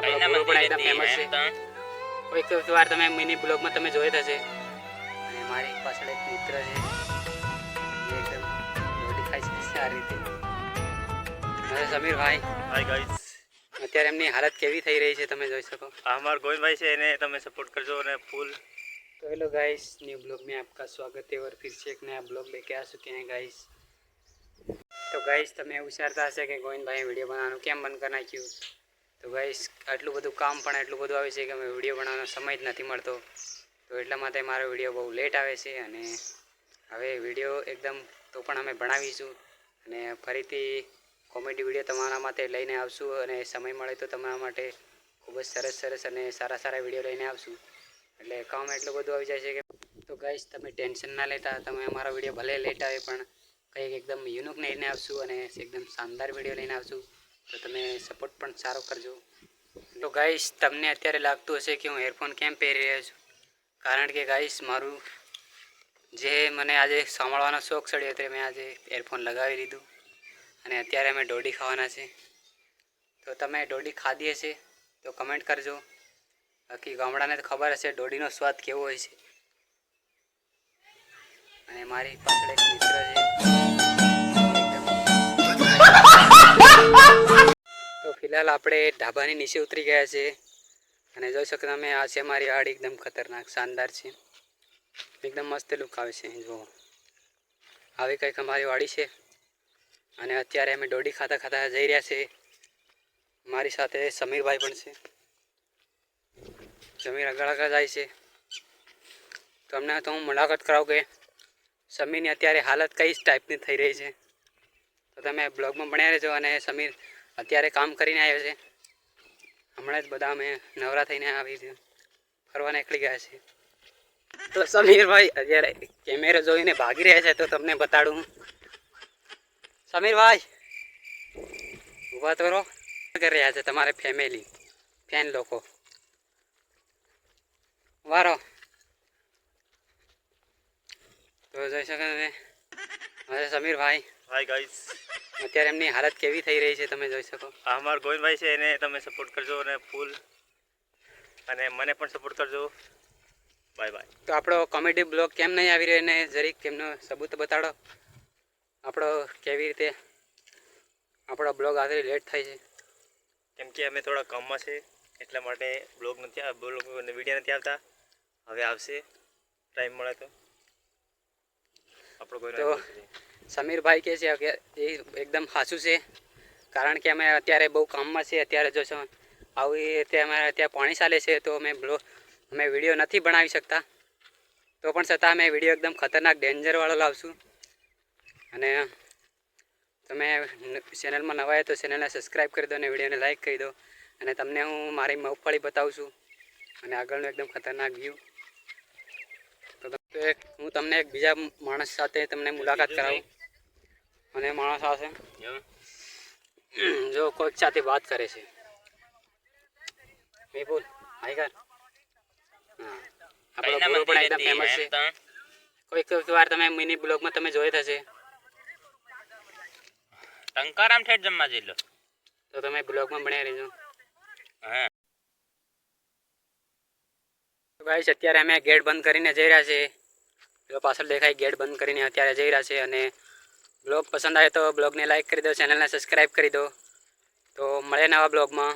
આપણો ગુરુ પણ એકદમ ફેમસ છે કોઈક તો વાર તમે મિની બ્લોગમાં તમે જોઈ થશે અને મારી પાછળ એક મિત્ર છે જે એકદમ રોટી ખાઈ છે આ રીતે હવે સમીરભાઈ હાય ગાઈસ અત્યારે એમની હાલત કેવી થઈ રહી છે તમે જોઈ શકો આ અમાર ગોવિંદભાઈ છે એને તમે સપોર્ટ કરજો અને ફૂલ तो हेलो गाइस न्यू ब्लॉग में आपका स्वागत है और फिर से एक नया ब्लॉग लेके आ चुके हैं गाइस તો ગાઈસ તમે એવું વિચારતા હશે કે ગોવિંદભાઈ વિડીયો બનાવવાનું કેમ બંધ કરી નાખ્યું તો ગાઈસ આટલું બધું કામ પણ એટલું બધું આવે છે કે અમે વીડિયો બનાવવાનો સમય જ નથી મળતો. તો એટલા માટે મારો વીડિયો બહુ લેટ આવે છે અને હવે વીડિયો એકદમ તો પણ અમે ભણાવીશું અને ફરીથી કોમેડી વીડિયો તમારા માટે લઈને આવશું અને સમય મળે તો તમારા માટે ખૂબ જ સરસ સરસ અને સારા સારા વીડિયો લઈને આવશું. એટલે કામ એટલું બધું આવી જાય છે કે તો ગાઈશ તમે ટેન્શન ના લેતા, તમે અમારો વીડિયો ભલે લેટ આવે પણ કંઈક એકદમ યુનિક લઈને આવશું અને એકદમ શાનદાર વીડિયો લઈને આવશું. તો તમે સપોર્ટ પણ સારો કરજો. તો ગાઈસ તમને અત્યારે લાગતું હશે કે હું એરફોન કેમ પહેરી રહ્યો છું? કારણ કે ગાઈસ મારું જે મને આજે સાંભળવાનો શોખ ચડ્યો એટલે મેં આજે એરફોન લગાવી લીધું. અને અત્યારે અમે દોડી ખાવાના છે. તો તમે દોડી ખાધી હશે, તો કમેન્ટ કરજો. બાકી ગામડાને તો ખબર હશે, દોડીનો સ્વાદ કેવો હોય છે. અને મારી પાછળ એક મિત્ર છે. ફિલહાલ આપણે ઢાબાની નીચે ઉતરી ગયા છે. અને જોઈ શકો તમે, આ છે મારી આડ એકદમ ખતરનાક, શાનદાર છે. એકદમ મસ્ત લુક આવે છે, જુઓ. આવી કંઈક અમારી વાડી છે. અને અત્યારે અમે દોડી ખાતા ખાતા જઈ રહ્યા છે. મારી સાથે સમીરભાઈ પણ છે. સમીર આગળ આગળ જાય છે. તો અમને તો હું મુલાકાત કરાવું કે સમીરની અત્યારે હાલત કઈ ટાઈપની થઈ રહી છે. તો તમે બ્લોગમાં ભણ્યા રહેજો અને સમીર અત્યારે કામ કરીને આવ્યો છે. હમણાં જ બધા અમે નવરા થઈને આવી ફરવા નીકળી ગયા છે તો સમીરભાઈ, અત્યારે કેમેરો જોઈને ભાગી રહ્યા છે તો તમને બતાડું સમીરભાઈ, ઊભા તો રહો. કરી રહ્યા છે તમારે ફેમિલી ફેન લોકો? વારો તો જોઈ શકો તમે સમીરભાઈ. હાય ગાઈસ અત્યારે એમની હાલત કેવી થઈ રહી છે તમે જોઈ શકો. અમાર ગોવિંદભાઈ છે એને તમે સપોર્ટ કરજો અને ફૂલ. અને મને પણ સપોર્ટ કરજો. બાય બાય તો આપણો કોમેડી બ્લોગ કેમ નહીં આવી રહ્યો? એને જરીક કેમનો સબૂત બતાડો. આપણો કેવી રીતે આપણો બ્લોગ આજે લેટ થાય છે. કેમ કે અમે થોડા કામમાં છે એટલા માટે બ્લોગ નથી બ્લોગ વીડિયો નથી આવતા. હવે આવશે. ટાઈમ મળે તો. આપણો કોઈ સમીરભાઈ કહે છે એ એકદમ સાચું છે. કારણ કે અમે અત્યારે બહુ કામમાં છીએ. અત્યારે જો આવી રીતે અમારે અત્યારે પાણી ચાલે છે, તો અમે બ્લોગ અમે વીડિયો નથી બનાવી શકતા. તો પણ છતાં અમે વીડિયો એકદમ ખતરનાક, ડેન્જરવાળો લાવશું. અને તમે ચેનલમાં નવા આવ્યા તો ચેનલને સબસ્ક્રાઈબ કરી દો અને વિડીયોને લાઈક કરી દો. અને તમને હું મારી મગફળી બતાવું છું અને આગળનો એકદમ ખતરનાક વ્યૂ તો હું તમને એક બીજા માણસ સાથે તમને મુલાકાત કરાવું. અને માણસ આવશે જો કોઈક સાથે વાત કરે છે. વિપુલ હાઈ કર. આપણો ગુરુ પણ એકદમ ફેમસ છે. કોઈક કોઈક વાર તમે મિની બ્લોગમાં તમે જોઈ થશે. ટંકારામ ઠેઠ જમવા જઈ તો તમે બ્લોગમાં ભણ્યા રહેજો. હા. તો ગાઈસ અત્યારે અમે ગેટ બંધ કરીને જઈ રહ્યા જો પાછળ દેખાય ગેટ બંધ કરીને અત્યારે જઈ રહ્યા છે અને બ્લોગ પસંદ આવે તો બ્લોગને લાઈક કરી દો, ચેનલને સબસ્ક્રાઈબ કરી દો. તો મળે નવા બ્લોગમાં.